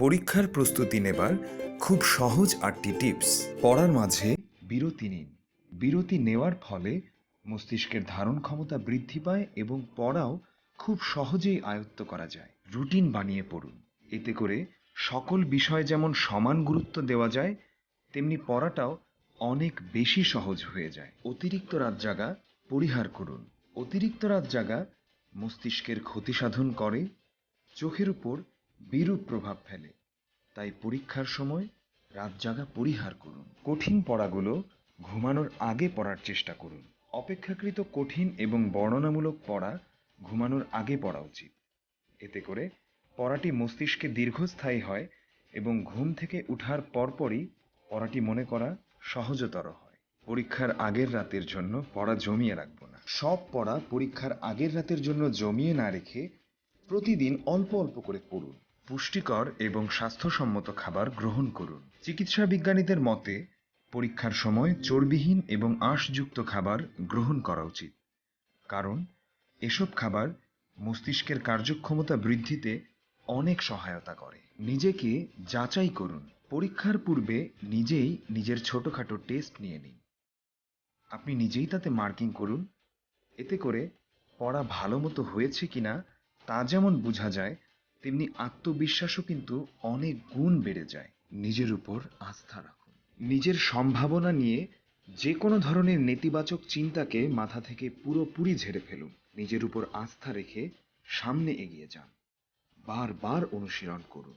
পরীক্ষার প্রস্তুতি নেবার খুব সহজ আটটি টিপস। পড়ার মাঝে বিরতি নিন। বিরতি নেওয়ার ফলে মস্তিষ্কের ধারণ ক্ষমতা বৃদ্ধি পায় এবং পড়াও খুব সহজেই আয়ত্ত করা যায়। রুটিন বানিয়ে পড়ুন। এতে করে সকল বিষয় যেমন সমান গুরুত্ব দেওয়া যায়, তেমনি পড়াটাও অনেক বেশি সহজ হয়ে যায়। অতিরিক্ত রাত জাগা পরিহার করুন। অতিরিক্ত রাত জাগা মস্তিষ্কের ক্ষতি সাধন করে, চোখের উপর বিরূপ প্রভাব ফেলে। তাই পরীক্ষার সময় রাত জাগা পরিহার করুন। কঠিন পড়াগুলো ঘুমানোর আগে পড়ার চেষ্টা করুন। অপেক্ষাকৃত কঠিন এবং বর্ণনামূলক পড়া ঘুমানোর আগে পড়া উচিত। এতে করে পড়াটি মস্তিষ্কে দীর্ঘস্থায়ী হয় এবং ঘুম থেকে উঠার পরপরই পড়াটি মনে করা সহজতর হয়। পরীক্ষার আগের রাতের জন্য পড়া জমিয়ে রাখব না। সব পড়া পরীক্ষার আগের রাতের জন্য জমিয়ে না রেখে প্রতিদিন অল্প অল্প করে পড়ুন। পুষ্টিকর এবং স্বাস্থ্যসম্মত খাবার গ্রহণ করুন। চিকিৎসা বিজ্ঞানীদের মতে, পরীক্ষার সময় চর্বিহীন এবং আঁশযুক্ত খাবার গ্রহণ করা উচিত। কারণ, এসব খাবার মস্তিষ্কের কার্যক্ষমতা বৃদ্ধিতে অনেক সহায়তা করে। নিজেকে যাচাই করুন। পরীক্ষার পূর্বে নিজেই নিজের ছোটখাটো টেস্ট নিয়ে নিন। আপনি নিজেই তাতে মার্কিং করুন। এতে করে পড়া ভালো মতো হয়েছে কিনা তা যেমন বোঝা যায় তেমনি আত্মবিশ্বাসও কিন্তু অনেক গুণ বেড়ে যায়। নিজের উপর আস্থা রাখুন। নিজের সম্ভাবনা নিয়ে যে কোনো ধরনের নেতিবাচক চিন্তাকে মাথা থেকে পুরোপুরি ঝেড়ে ফেলুন। নিজের উপর আস্থা রেখে সামনে এগিয়ে যান। বারবার অনুশীলন করুন।